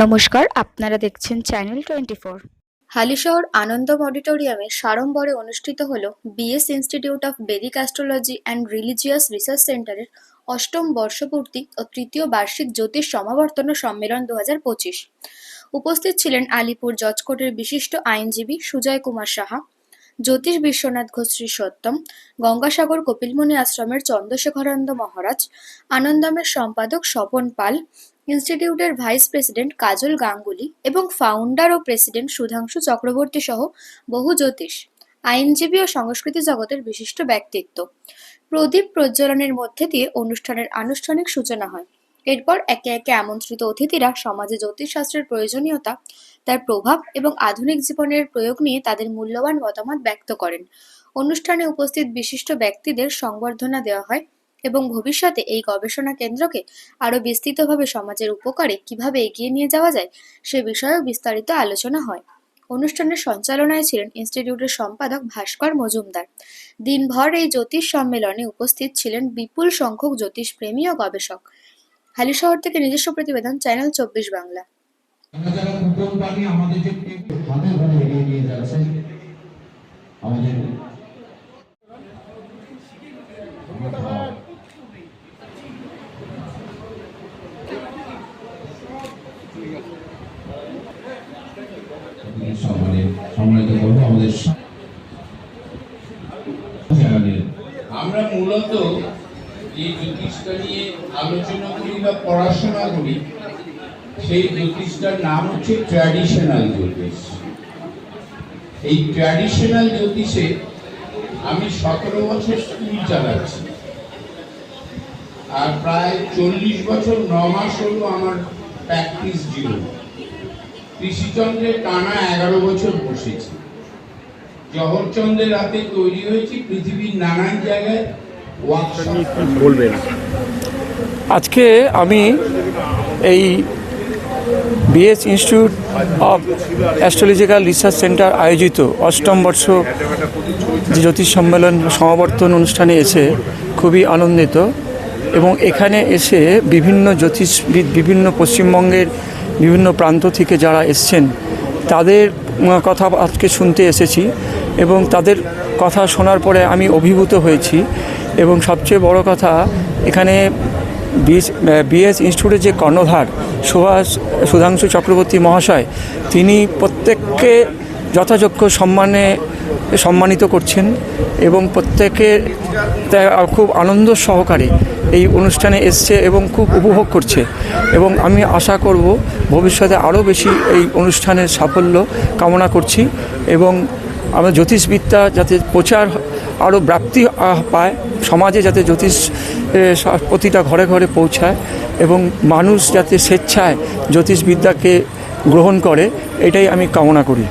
নমস্কার, আপনারা দেখছেন channel twenty four Halishahar Anandam অডিটোরিয়ামে সাড়ম্বরে অনুষ্ঠিত হল BS institute of Vedic astrology and religious research সেন্টারের অষ্টম বর্ষপূর্তি ও তৃতীয় বার্ষিক জ্যোতিষ সমাবর্তন সম্মেলন দু উপস্থিত ছিলেন আলিপুর জজকোর্টের বিশিষ্ট আইনজীবী সুজয় কুমার সাহা, জ্যোতিষ বিশ্বনাথ ঘোষ শ্রী সত্যম, গঙ্গাসাগর কপিলমুনি আশ্রমের চন্দ্রশেখরানন্দ মহারাজ, আনন্দমের সম্পাদক স্বপন পাল ইনস্টিটিউটের ভাইস প্রেসিডেন্ট কাজল গাঙ্গুলি এবং ফাউন্ডার ও প্রেসিডেন্ট সুধাংশু চক্রবর্তী সহ বহু জ্যোতিষ, আইনজীবী ও সংস্কৃতি জগতের বিশিষ্ট ব্যক্তিত্ব। প্রদীপ প্রজ্বলনের মধ্যে দিয়ে অনুষ্ঠানের আনুষ্ঠানিক সূচনা হয়। এরপর একে একে আমন্ত্রিত অতিথিরা সমাজে জ্যোতিষশাস্ত্রের প্রয়োজনীয়তা, তার প্রভাব এবং আধুনিক জীবনের প্রয়োগ নিয়ে তাদের মূল্যবান মতামত ব্যক্ত করেন। অনুষ্ঠানে উপস্থিত বিশিষ্ট ব্যক্তিদের সংবর্ধনা দেওয়া হয় এবং ভবিষ্যতে এই গবেষণা কেন্দ্রকে আরও বিস্তৃতভাবে সমাজের উপকারে কীভাবে এগিয়ে নিয়ে যাওয়া যায়, সে বিষয়েও বিস্তারিত আলোচনা হয়। অনুষ্ঠানের সঞ্চালনায় ছিলেন ইনস্টিটিউটের সম্পাদক ভাস্কর মজুমদার। দিনভর এই জ্যোতিষ সম্মেলনে উপস্থিত ছিলেন বিপুল সংখ্যক জ্যোতিষপ্রেমী ও গবেষক। হালিশহর থেকে নিজস্ব প্রতিবেদন, চ্যানেল চব্বিশ বাংলা। আমাদের যে হাতে ধরে এগিয়ে নিয়ে যাচ্ছে আমাদের সম্মানিত করব আমাদের আমরা মূলত যে জ্যোতিষটা নিয়ে আলোচনা করি বা পড়াশোনা করি, সেই জ্যোতিষটার নাম হচ্ছে ট্র্যাডিশনাল জ্যোতিষ। এই ট্র্যাডিশনাল জ্যোতিষে আমি সতেরো বছর স্কুল চালাচ্ছি। আর প্রায় চল্লিশ বছর, ন মাস হলো আমার প্র্যাকটিস জীবন। কৃষিচন্দ্রে টানা এগারো বছর বসেছি। জহরচন্দ্রের হাতে তৈরি হয়েছে পৃথিবীর নানান জায়গায় বলবেন। আজকে আমি এই BS institute of astrological research centre আয়োজিত অষ্টম বর্ষ যে জ্যোতিষ সম্মেলন সমাবর্তন অনুষ্ঠানে এসে খুবই আনন্দিত এবং এখানে এসে বিভিন্ন জ্যোতিষবিদ বিভিন্ন পশ্চিমবঙ্গের বিভিন্ন প্রান্ত থেকে যারা এসছেন, তাদের কথা আজকে শুনতে এসেছি এবং তাদের কথা শোনার পরে আমি অভিভূত হয়েছি এবং সবচেয়ে বড় কথা, এখানে বিএস বিএস ইনস্টিটিউটের যে কর্ণধার সুভাষ, সুধাংশু চক্রবর্তী মহাশয়, তিনি প্রত্যেককে যথাযোগ্য সম্মানে সম্মানিত করছেন এবং প্রত্যেকে খুব আনন্দ সহকারে এই অনুষ্ঠানে এসছে এবং খুব উপভোগ করছে। এবং আমি আশা করব ভবিষ্যতে আরও বেশি এই অনুষ্ঠানের সাফল্য কামনা করছি এবং আমরা জ্যোতিষবিদ্যা যাতে প্রচার আরও ব্যাপ্তি পায়, সমাজে যাতে জ্যোতিষ প্রতিটা ঘরে ঘরে পৌঁছায় এবং মানুষ যাতে স্বেচ্ছায় জ্যোতিষবিদ্যাকে গ্রহণ করে এটাই আমি কামনা করি।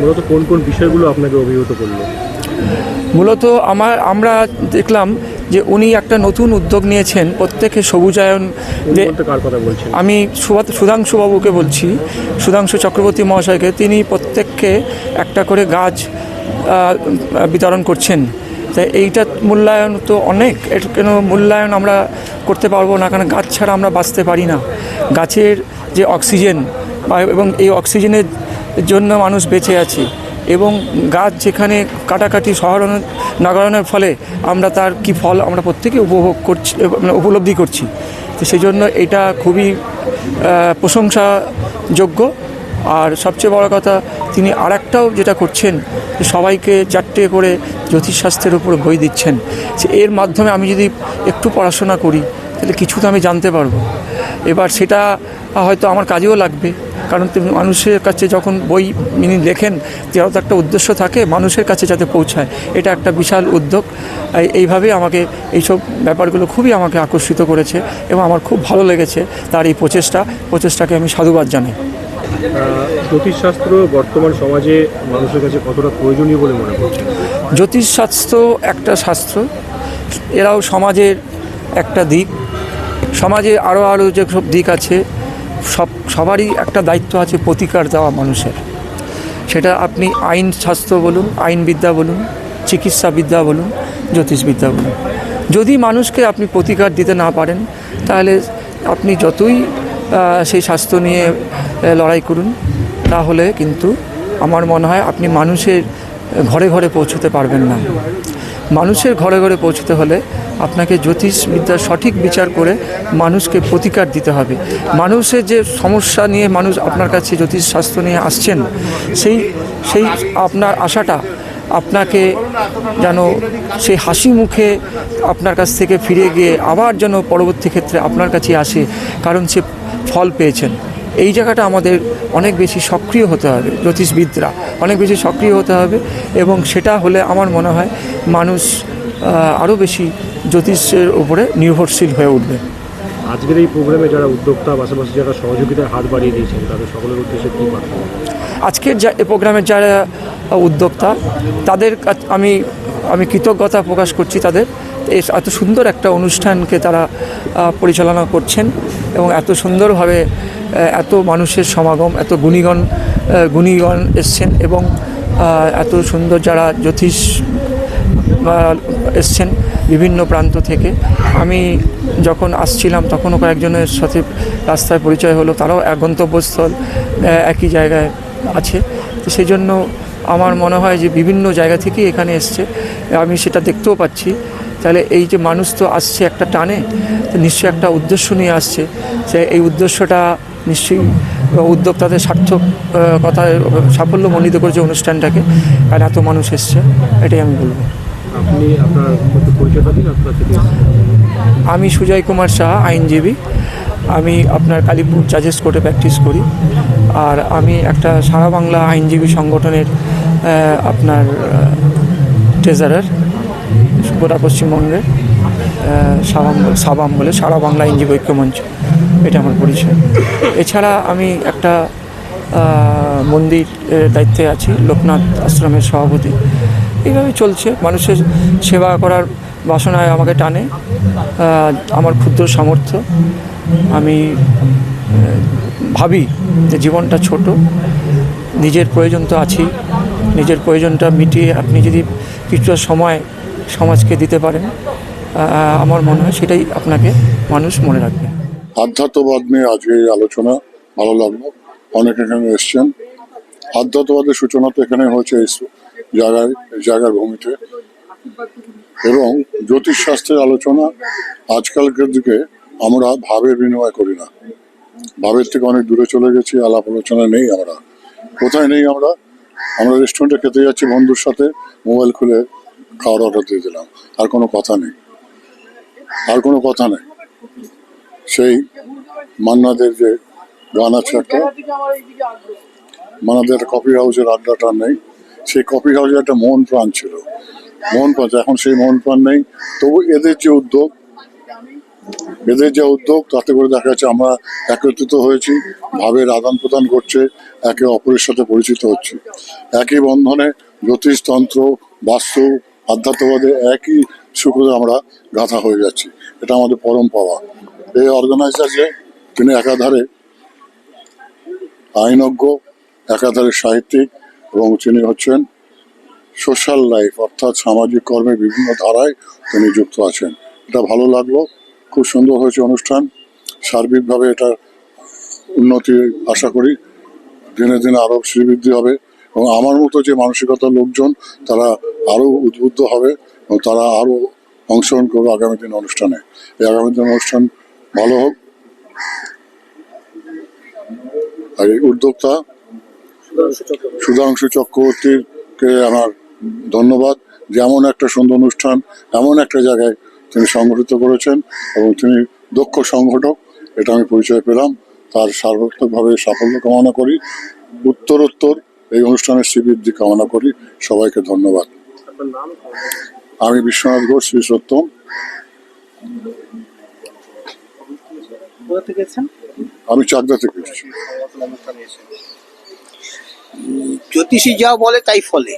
মূলত কোন কোন বিষয়গুলো আপনাকে অভিভূত করল? মূলত আমার আমরা দেখলাম যে উনি একটা নতুন উদ্যোগ নিয়েছেন প্রত্যেকে সবুজায়ন যে আমি সুধাংশুবাবুকে বলছি সুধাংশু চক্রবর্তী মহাশয়কে। তিনি প্রত্যেককে একটা করে গাছ বিতরণ করছেন। তাই এইটা মূল্যায়ন তো অনেক এর কেন মূল্যায়ন আমরা করতে পারব না কারণ গাছ ছাড়া আমরা বাঁচতে পারি না। গাছের যে অক্সিজেন এবং এই অক্সিজেনের জন্য মানুষ বেঁচে আছে। এবং গাছ যেখানে কাটাকাটি শহরানো নগরানোর ফলে আমরা তার কি ফল আমরা প্রত্যেকে উপভোগ করছি মানে উপলব্ধি করছি। তো সেই জন্য এটা খুবই প্রশংসাযোগ্য। আর সবচেয়ে বড় কথা, তিনি আর একটাও যেটা করছেন সবাইকে চারটে করে জ্যোতিষশাস্ত্রের উপর বই দিচ্ছেন। এর মাধ্যমে আমি যদি একটু পড়াশোনা করি, তাহলে কিছু তো আমি জানতে পারব। এবার সেটা হয়তো আমার কাজেও লাগবে। কারণ তুমি মানুষের কাছে যখন বই তিনি লেখেন যারা তো একটা উদ্দেশ্য থাকে মানুষের কাছে যাতে পৌঁছায় এটা একটা বিশাল উদ্যোগ। এই- এইভাবে আমাকে এইসব ব্যাপারগুলো খুবই আমাকে আকর্ষিত করেছে এবং আমার খুব ভালো লেগেছে তার এই প্রচেষ্টা। প্রচেষ্টাকে আমি সাধুবাদ জানাই। জ্যোতিষশাস্ত্র বর্তমান সমাজে মানুষের কাছে কতটা প্রয়োজনীয় বলে মনে করছেন? জ্যোতিষশাস্ত্র একটা শাস্ত্র এরাও সমাজের একটা দিক। সমাজে আরও আরও যেসব দিক আছে সব, সবারই একটা দায়িত্ব আছে প্রতিকার দেওয়া মানুষের। সেটা আপনি আইন শাস্ত্র বলুন, আইনবিদ্যা বলুন, চিকিৎসাবিদ্যা বলুন, জ্যোতিষবিদ্যা বলুন। যদি মানুষকে আপনি প্রতিকার দিতে না পারেন, তাহলে আপনি যতই সেই স্বাস্থ্য নিয়ে লড়াই করুন, তাহলে কিন্তু আমার মনে হয় আপনি মানুষের ঘরে ঘরে পৌঁছতে পারবেন না। মানুষের ঘরে ঘরে পৌঁছতে হলে আপনাকে জ্যোতিষবিদ্যার সঠিক বিচার করে মানুষকে প্রতিকার দিতে হবে। মানুষের যে সমস্যা নিয়ে মানুষ আপনার কাছে জ্যোতিষ শাস্ত্র নিয়ে আসছেন, সেই সেই আপনার আশাটা আপনাকে যেন সেই হাসি মুখে আপনার কাছ থেকে ফিরে গিয়ে আবার যেন পরবর্তী ক্ষেত্রে আপনার কাছে আসে, কারণ সে ফল পেয়েছেন। এই জায়গাটা আমাদের অনেক বেশি সক্রিয় হতে হবে, জ্যোতিষবিদরা অনেক বেশি সক্রিয় হতে হবে এবং সেটা হলে আমার মনে হয় মানুষ আরও বেশি জ্যোতিষের উপরে নির্ভরশীল হয়ে উঠবে। আজকের এই প্রোগ্রামে যারা উদ্যোক্তা পাশাপাশি যারা সহযোগিতার হাত বাড়িয়ে দিয়েছেন তাদের সকলের উদ্দেশ্যে কী বার্তা আজকের যা এ প্রোগ্রামের যারা উদ্যোক্তা তাদের কাছ- আমি আমি কৃতজ্ঞতা প্রকাশ করছি তাদের। এত সুন্দর একটা অনুষ্ঠানকে তারা পরিচালনা করছেন এবং এত সুন্দরভাবে এত মানুষের সমাগম এত গুণীগণ গুণীগণ এসছেন এবং এত সুন্দর যারা জ্যোতিষ এসছেন বিভিন্ন প্রান্ত থেকে। আমি যখন আসছিলাম তখনও কয়েকজনের সাথে রাস্তায় পরিচয় হলো। তারাও এক গন্তব্যস্থল একই জায়গায় আছে। তো সেই জন্য আমার মনে হয় যে বিভিন্ন জায়গা থেকেই এখানে এসছে। আমি সেটা দেখতেও পাচ্ছি। তাহলে এই যে মানুষ তো আসছে একটা টানে তো নিশ্চয়ই একটা উদ্দেশ্য নিয়ে আসছে সে এই উদ্দেশ্যটা নিশ্চয়ই উদ্যোক্তাদের সার্থক আহ, কথায় সাফল্য মণ্ডিত করেছে অনুষ্ঠানটাকে। আর এত মানুষ এসছে এটাই আমি বলব। আমি সুজয় কুমার শাহ আইনজীবী। আমি আপনার কালীপুর জাজেস কোর্টে প্র্যাকটিস করি। আর আমি একটা সারা বাংলা আইনজীবী সংগঠনের আপনার ট্রেজারার গোটা পশ্চিমবঙ্গে আহ, সাবাম সাবাম বলে সারা বাংলা আইনজীবী ঐক্যমঞ্চ এটা আমার পরিচয়। এছাড়া আমি একটা মন্দির দায়িত্বে আছি লোকনাথ আশ্রমের সভাপতি। এইভাবে চলছে। মানুষের সেবা করার বাসনায় আমাকে টানে। আমার ক্ষুদ্র সামর্থ্য। আমি ভাবি যে জীবনটা ছোট। নিজের প্রয়োজন তো আছেই। নিজের প্রয়োজনটা মিটিয়ে আপনি যদি কিছুটা সময় সমাজকে দিতে পারেন আমার মনে হয় সেটাই আপনাকে মানুষ মনে রাখবে। আধ্যাত্মবাদ নিয়ে আজকে এই আলোচনা ভালো লাগল। অনেক এখানে এসছেন। আধ্যাত্মবাদের সূচনা তো এখানে হয়েছে। জায়গায় এই জায়গার ভূমিতে। এবং জ্যোতিষশাস্ত্রের আলোচনা আজকালকার দিকে আমরা ভাবের বিনিময় করি না। ভাবের থেকে অনেক দূরে চলে গেছি, আলাপ আলোচনা নেই আমরা। কোথায় নেই আমরা? আমরা রেস্টুরেন্টে খেতে যাচ্ছি, বন্ধুর সাথে মোবাইল খুলে খাওয়ার অর্ডার দিয়ে দিলাম। আর কোনো কথা নেই। আর কোনো কথা নেই। সেই মান্নাদের যে গান আছে একটা, মান্নাদের কফি হাউসের আড্ডাটা নেই। সেই কফি হাউসে একটা মন প্রাণ ছিল। মন প্রাণ, এখন সেই মন প্রাণ নেই। তবু এদের যে উদ্যোগ, এদের যে উদ্যোগ, তাতে করে দেখা যাচ্ছে আমরা একত্রিত হয়েছি, ভাবের আদান প্রদান করছে, একে অপরের সাথে পরিচিত হচ্ছে। একই বন্ধনে জ্যোতিষতন্ত্র বাস্তু, আধ্যাত্মবাদে একই সুখে আমরা গাঁথা হয়ে যাচ্ছি। এটা আমাদের পরম পাওয়া। এই অর্গানাইজার যে, তিনি একাধারে আইনজ্ঞ, একাধারে সাহিত্যিক এবং তিনি হচ্ছেন সোশ্যাল লাইফ, অর্থাৎ সামাজিক কর্মে বিভিন্ন ধারায় তিনি যুক্ত আছেন। এটা ভালো লাগল, খুব সুন্দর হয়েছে অনুষ্ঠান। সার্বিকভাবে এটা উন্নতি আশা করি, দিনে দিনে আরও শ্রীবৃদ্ধি হবে এবং আমার মতো যে মানসিকতার লোকজন, তারা আরও উদ্বুদ্ধ হবে এবং তারা আরও অংশগ্রহণ করবে আগামী দিন অনুষ্ঠানে। এই আগামী দিন অনুষ্ঠান ভালো হোক। আর এই উদ্যোক্তা সুধাংশু চক্রবর্তীকে আমার ধন্যবাদ যে এমন একটা সুন্দর অনুষ্ঠান এমন একটা জায়গায় তিনি সংগঠিত করেছেন এবং তিনি দক্ষ সংগঠক এটা আমি পরিচয় পেলাম। তার সার্বত্রিকভাবে সাফল্য কামনা করি। উত্তরোত্তর এই অনুষ্ঠানের শ্রীবৃদ্ধি কামনা করি। সবাইকে ধন্যবাদ। আমি বিশ্বনাথ ঘোষ শ্রী সত্যম। আমি চাকদা থেকে এসেছি। জ্যোতিষী যা বলে তাই ফলে।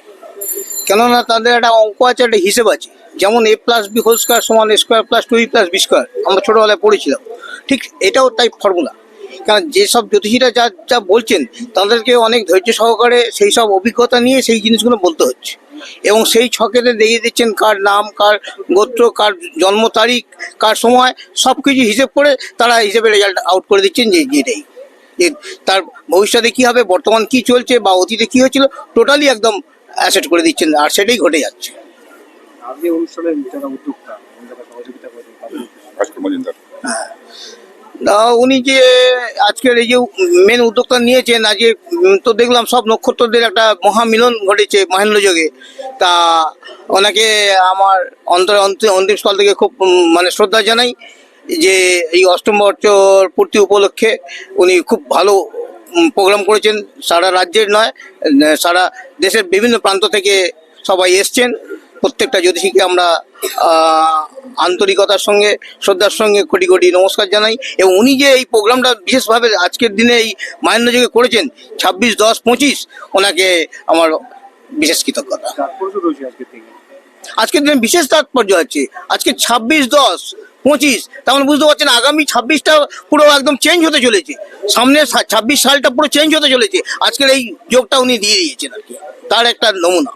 কেননা তাদের একটা অঙ্ক আছে, একটা হিসেব আছে। যেমন A plus B whole square সমান square plus two plus B square আমরা ছোটোবেলায় পড়েছিলাম। ঠিক এটাও তাই ফর্মুলা কারণ যেসব জ্যোতিষীরা যা যা বলছেন, তাদেরকে অনেক ধৈর্য সহকারে সেই সব অভিজ্ঞতা নিয়ে সেই জিনিসগুলো বলতে হচ্ছে। এবং সেই ছকেতে দিয়ে দিচ্ছেন কার নাম, কার গোত্র, কার জন্ম তারিখ, কার সময় সব কিছু হিসেব করে তারা হিসেবে রেজাল্ট আউট করে দিচ্ছেন যে যেটাই যে তার ভবিষ্যতে কি হবে বর্তমান কি চলছে বা অতীতে কি হয়েছিল টোটালি একদম অ্যাসেট করে দিচ্ছেন আর সেটাই ঘটে যাচ্ছে। আপনি অনুষ্ঠানের যারা উদ্যোক্তা সহযোগিতা করেন তাদের না, উনি যে আজকের এই যে মেন উদ্যোক্তা নিয়েছেন আজকে তো দেখলাম সব নক্ষত্রদের একটা মহামিলন ঘটেছে মহেন্দ্র যোগে। তা ওনাকে আমার অন্তর অন্তিম স্থল থেকে খুব মানে শ্রদ্ধা জানাই। যে এই অষ্টম বছর পূর্তি উপলক্ষে উনি খুব ভালো প্রোগ্রাম করেছেন। সারা রাজ্যের নয় সারা দেশের বিভিন্ন প্রান্ত থেকে সবাই এসছেন। প্রত্যেকটা জ্যোতিষীকে আমরা আন্তরিকতার সঙ্গে শ্রদ্ধার সঙ্গে কোটি কোটি নমস্কার জানাই। এবং উনি যে এই প্রোগ্রামটা বিশেষভাবে আজকের দিনে এই মাহেন্দ্র যুগে করেছেন ছাব্বিশ দশ পঁচিশ ওনাকে আমার বিশেষ কৃতজ্ঞতা। আজকের দিনে বিশেষ তাৎপর্য আছে। আজকে ছাব্বিশ দশ পঁচিশ, তাহলে বুঝতে পারছেন আগামী ছাব্বিশটা পুরো একদম চেঞ্জ হতে চলেছে। সামনে ছাব্বিশ সালটা পুরো চেঞ্জ হতে চলেছে। আজকের এই যোগটা উনি দিয়ে দিয়েছেন আর কি। তার একটা নমুনা।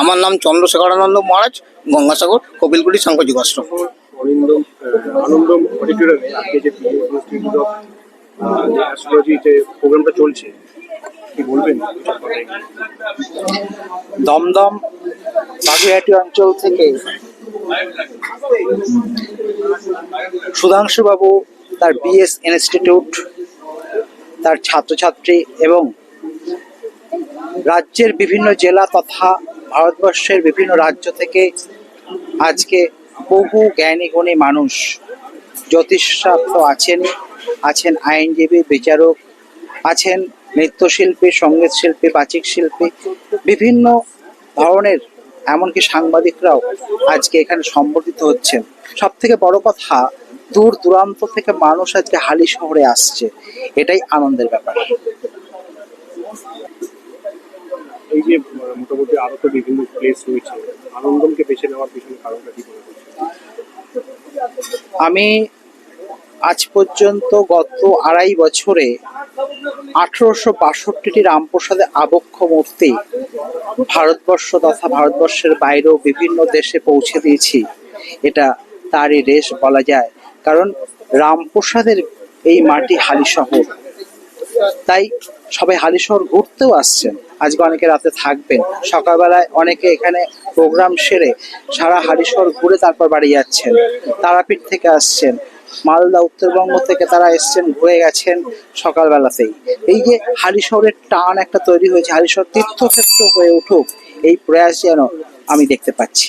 আমার নাম চন্দ্রশেখরানন্দ মহারাজ, গঙ্গাসাগর, কপিলগুড়ি সাংকোচিক আশ্রম প্রোগ্রামটা চলছে দমদম অঞ্চল থেকে সুধাংশুবাবু তার বিএস ইনস্টিটিউট তার ছাত্রছাত্রী এবং রাজ্যের বিভিন্ন জেলা তথা ভারতবর্ষের বিভিন্ন রাজ্য থেকে আজকে বহু জ্ঞানী, গুণী মানুষ জ্যোতিষশাস্ত্র আছেন আছেন আইনজীবী, বিচারক, আছেন নৃত্যশিল্পী, সংগীত শিল্পী, বাচিক শিল্পী, বিভিন্ন ধরনের এমনকি সাংবাদিকরাও আজকে এখানে সম্বর্ধিত হচ্ছেন। সব থেকে বড় কথা দূর দূরান্ত থেকে মানুষ আজকে হালি শহরে আসছে। এটাই আনন্দের ব্যাপার। এই যে মোটামুটি আরও তো বিভিন্ন প্লেস রয়েছে আনন্দমকে বেছে নেওয়ার পিছনে কারণটা কি আমি আজ পর্যন্ত গত আড়াই বছরে আঠারোশো বাষট্টিটি রামপ্রসাদে আবক্ষ মূর্তি ভারতবর্ষ তথা ভারতবর্ষের বাইরেও বিভিন্ন দেশে পৌঁছে দিয়েছি। এটা তারই রেশ বলা যায়, কারণ রামপ্রসাদের এই মাটি হালি শহর তাই সবাই হালিশহর ঘুরতেও আসছেন। আজকে অনেকে রাতে থাকবেন। সকালবেলায় অনেকে এখানে প্রোগ্রাম সেরে সারা হালিশহর ঘুরে তারপর বাড়ি যাচ্ছেন। তারাপীঠ থেকে আসছেন। মালদা উত্তরবঙ্গ থেকে তারা এসছেন ঘুরে গেছেন সকালবেলাতেই। এই যে হালিশহরের টান একটা তৈরি হয়েছে হালিশহর তীর্থক্ষেত্র হয়ে উঠুক এই প্রয়াস যেন আমি দেখতে পাচ্ছি।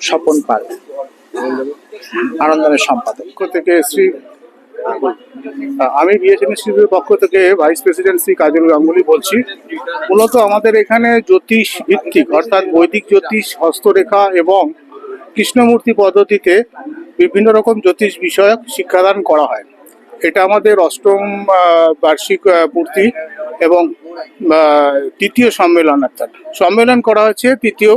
স্বপন পাল আনন্দনের সম্পাদক। থেকে শ্রী আমি বিএসএন ইনস্টিটিউটের পক্ষ থেকে ভাইস প্রেসিডেন্ট শ্রী কাজল গাঙ্গুলি বলছি মূলত আমাদের এখানে জ্যোতিষ ভিত্তিক অর্থাৎ বৈদিক জ্যোতিষ হস্তরেখা এবং কৃষ্ণমূর্তি পদ্ধতিতে বিভিন্ন রকম জ্যোতিষ বিষয়ক শিক্ষাদান করা হয়। এটা আমাদের অষ্টম বার্ষিক পূর্তি এবং তৃতীয় সম্মেলন অর্থাৎ। সম্মেলন করা হয়েছে তৃতীয়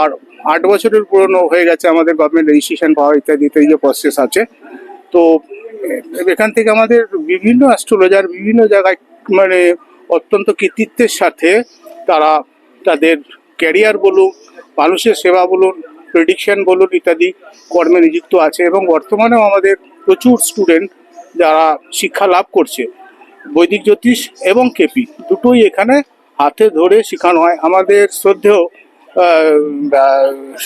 আর আট বছরের পুরনো হয়ে গেছে আমাদের গভর্নমেন্ট রেজিস্ট্রেশন পাওয়া ইত্যাদি ইত্যাদি যে প্রসেস আছে। তো এখান থেকে আমাদের বিভিন্ন অ্যাস্ট্রোলজার বিভিন্ন জায়গায় মানে অত্যন্ত কৃতিত্বের সাথে তারা তাদের ক্যারিয়ার বলুন, মানুষের সেবা বলুন প্রেডিকশন বলুন ইত্যাদি কর্মে নিযুক্ত আছে এবং বর্তমানেও আমাদের প্রচুর স্টুডেন্ট যারা শিক্ষা লাভ করছে। বৈদিক জ্যোতিষ এবং কেপি দুটোই এখানে হাতে ধরে শেখানো হয়। আমাদের শ্রদ্ধেয়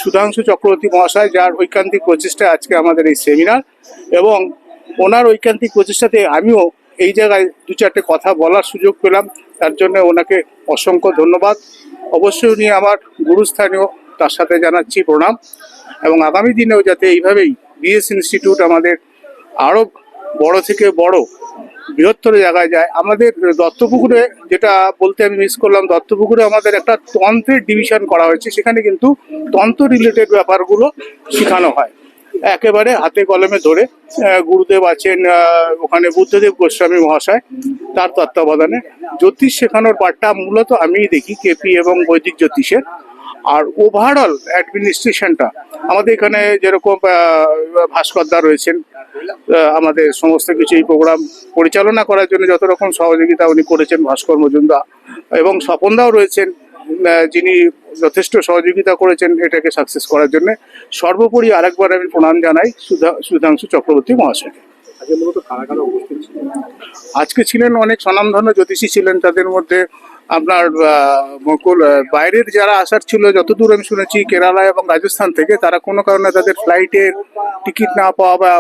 সুধাংশু চক্রবর্তী মহাশয় যার ঐকান্তিক প্রচেষ্টায় আজকে আমাদের এই সেমিনার এবং ওনার ঐকান্তিক প্রচেষ্টাতে আমিও এই জায়গায় দু চারটে কথা বলার সুযোগ পেলাম। তার জন্য ওনাকে অসংখ্য ধন্যবাদ। অবশ্যই উনি আমার গুরুস্থানীয় তার সাথে জানাচ্ছি প্রণাম। এবং আগামী দিনেও যাতে এইভাবেই বিএস ইনস্টিটিউট আমাদের আরও বড় থেকে বড়, বৃহত্তর জায়গায় যায়, আমাদের দত্তপুকুরে যেটা বলতে আমি মিস করলাম, দত্তপুকুরে আমাদের একটা তন্ত্রের ডিভিশন করা হয়েছে। সেখানে কিন্তু তন্ত্র রিলেটেড ব্যাপারগুলো শেখানো হয়। একেবারে হাতে কলমে ধরে গুরুদেব আছেন ওখানে বুদ্ধদেব গোস্বামী মহাশয়, তার তত্ত্বাবধানে। জ্যোতিষ শেখানোর পাঠটা মূলত আমিই দেখি কেপি এবং বৈদিক জ্যোতিষের। আর ওভারঅল অ্যাডমিনিস্ট্রেশনটা আমাদের এখানে যেরকম ভাস্করদা রয়েছেন আমাদের সমস্ত কিছু এই প্রোগ্রাম পরিচালনা করার জন্য যত রকম সহযোগিতা উনি করেছেন ভাস্কর মজুমদা এবং স্বপনদাও রয়েছেন যিনি যথেষ্ট সহযোগিতা করেছেন এটাকে সাকসেস করার জন্য। সর্বোপরি আরেকবার আমি প্রণাম জানাই সুধা সুধাংশু চক্রবর্তী মহাশয়কে। ছিল আজকে ছিলেন অনেক স্বনামধন্য জ্যোতিষী ছিলেন তাদের মধ্যে আপনার মুকুল বাইরের যারা আসার ছিল, যতদূর আমি শুনেছি, কেরালা এবং রাজস্থান থেকে, তারা কোনো কারণে তাদের ফ্লাইটের টিকিট না পাওয়া বা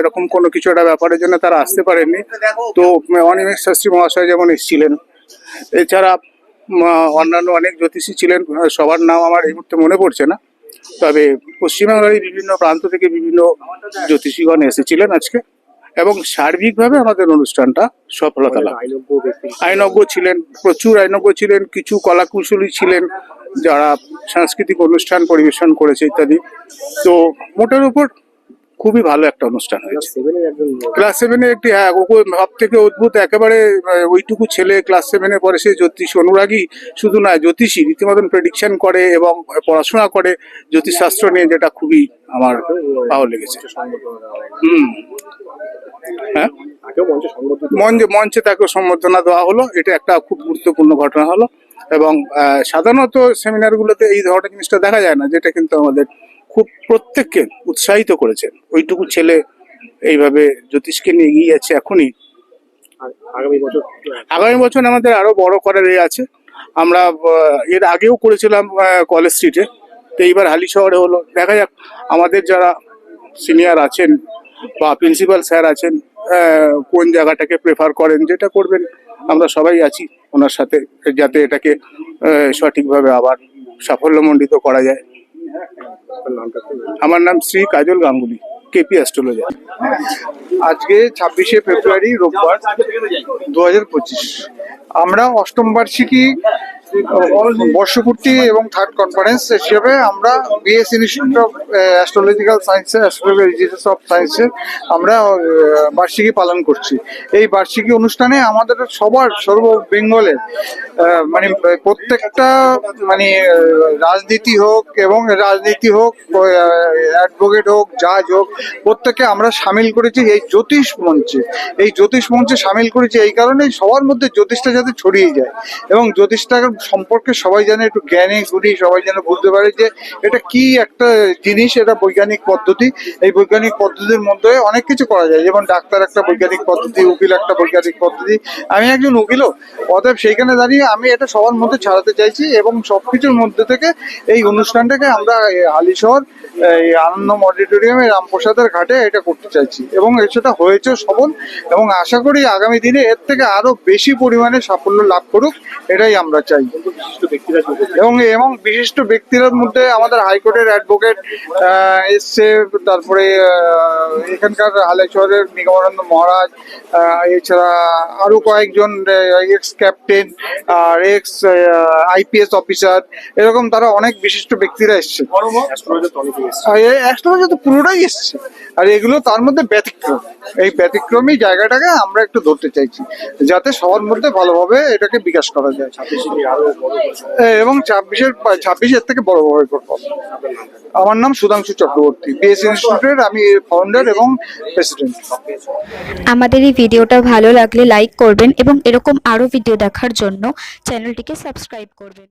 এরকম কোনো কিছু একটা ব্যাপারের জন্য তারা আসতে পারেননি। তো অনিমেষ শাস্ত্রী মহাশয় যেমন এসেছিলেন, এছাড়া অন্যান্য অনেক জ্যোতিষী ছিলেন সবার নাম আমার এই মুহূর্তে মনে পড়ছে না। তবে পশ্চিমবাংলার বিভিন্ন প্রান্ত থেকে বিভিন্ন জ্যোতিষীগণ এসেছিলেন আজকে। এবং সার্বিকভাবে আমাদের অনুষ্ঠানটা সফলতা লাভ। আইনজ্ঞ ছিলেন, প্রচুর আইনজ্ঞ ছিলেন, কিছু কলাকুশলী ছিলেন যারা সাংস্কৃতিক অনুষ্ঠান পরিবেশন করেছে ইত্যাদি। তো মোটের উপর খুবই ভালো একটা অনুষ্ঠান হয়েছে। ক্লাস সেভেনে একটি হ্যাঁ ওকে সব থেকে অদ্ভুত, একেবারে ওইটুকু ছেলে ক্লাস সেভেনে পরে সে জ্যোতিষ অনুরাগী, শুধু না জ্যোতিষী রীতিমতন প্রেডিকশন করে এবং পড়াশোনা করে, জ্যোতিষশাস্ত্র নিয়ে যেটা খুবই আমার ভালো লেগেছে। হুম। হ্যাঁ? মঞ্চে তাকে সম্বর্ধনা দেওয়া হলো। এটা একটা খুব গুরুত্বপূর্ণ ঘটনা হলো। এবং সাধারণত সেমিনারগুলোতে এই ধরনের জিনিসটা দেখা যায় না যেটা কিন্তু আমাদের খুব প্রত্যেককে উৎসাহিত করেছেন ওইটুকু ছেলে এইভাবে জ্যোতিষকে নিয়ে এগিয়ে যাচ্ছে এখনই। আগামী বছর আগামী বছর আমাদের আরও বড় করার এ আছে। আমরা এর আগেও করেছিলাম কলেজ স্ট্রিটে। তো এইবার হালি শহরে হলো। দেখা যাক আমাদের যারা সিনিয়র আছেন বা প্রিন্সিপাল স্যার আছেন কোন জায়গাটাকে প্রেফার করেন, যেটা করবেন, আমরা সবাই আছি ওনার সাথে, যাতে এটাকে সঠিকভাবে আবার সাফল্যমণ্ডিত করা যায়। আমার নাম শ্রী কাজল গাঙ্গুলি কেপি অ্যাস্ট্রোলজার আজকে ছাব্বিশে ফেব্রুয়ারি রোববার দু হাজার পঁচিশ আমরা অষ্টম বার্ষিকী বর্ষপূর্তি এবং থার্ড কনফারেন্স হিসেবে আমরা বিএস ইনস্টিটিউট অফ অ্যাস্ট্রোলজিক্যাল সায়েন্সে অ্যাস্ট্রোলজিক্যাল রিসার্চ অফ সায়েন্সে আমরা বার্ষিকী পালন করছি। এই বার্ষিকী অনুষ্ঠানে আমাদের সবার, সর্ব বেঙ্গলের মানে প্রত্যেকটা মানে রাজনীতি হোক এবং রাজনীতি হোক অ্যাডভোকেট হোক জাজ হোক প্রত্যেকে আমরা সামিল করেছি এই জ্যোতিষ মঞ্চে। এই জ্যোতিষ মঞ্চে সামিল করেছি এই কারণেই সবার মধ্যে জ্যোতিষটা যাতে ছড়িয়ে যায় এবং জ্যোতিষটার সম্পর্কে সবাই যেন একটু জ্ঞানী গুণী সবাই যেন বুঝতে পারে যে এটা কি একটা জিনিস, এটা বৈজ্ঞানিক পদ্ধতি। এই বৈজ্ঞানিক পদ্ধতির মধ্যে অনেক কিছু করা যায়। যেমন ডাক্তার একটা বৈজ্ঞানিক পদ্ধতি, উকিল একটা বৈজ্ঞানিক পদ্ধতি। আমি একজন উকিলও, অতএব সেইখানে দাঁড়িয়ে আমি এটা সবার মধ্যে ছাড়াতে চাইছি এবং সব কিছুর মধ্যে থেকে এই অনুষ্ঠানটাকে আমরা এই হালিশহর এই আনন্দম অডিটোরিয়ামে রামপ্রসাদের ঘাটে এটা করতে চাইছি এবং সেটা হয়েছে সফল এবং আশা করি আগামী দিনে এর থেকে আরও বেশি পরিমাণে সাফল্য লাভ করুক, এটাই আমরা চাই। এবং এবং বিশিষ্ট ব্যক্তিদের মধ্যে আমাদের হাইকোর্টের অ্যাডভোকেট এসছে তারপরে এখানকার হালেশ্বরের নিগমানন্দ মহারাজ এছাড়া আরও কয়েকজন এক্স ক্যাপ্টেন আর এক্স আইপিএস অফিসার এরকম তারা অনেক বিশিষ্ট ব্যক্তিরা এসছে। অ্যাস্ট্রোলজি তো পুরোটাই এসছে। আর এগুলো তার মধ্যে ব্যতিক্রম। এই ব্যতিক্রমী জায়গাটাকে আমরা একটু ধরতে চাইছি, যাতে সবার মধ্যে ভালোভাবে এটাকে বিকাশ করা যায়। এবং ছাব্বিশের ছাব্বিশের থেকে বড় বড় করব। আমার নাম সুধাংশু চক্রবর্তী বিএস ইনস্টিটিউটের আমি ফাউন্ডার এবং প্রেসিডেন্ট আমাদের এই ভিডিওটা ভালো লাগলে লাইক করবেন এবং এরকম আরও ভিডিও দেখার জন্য চ্যানেলটিকে সাবস্ক্রাইব করবেন।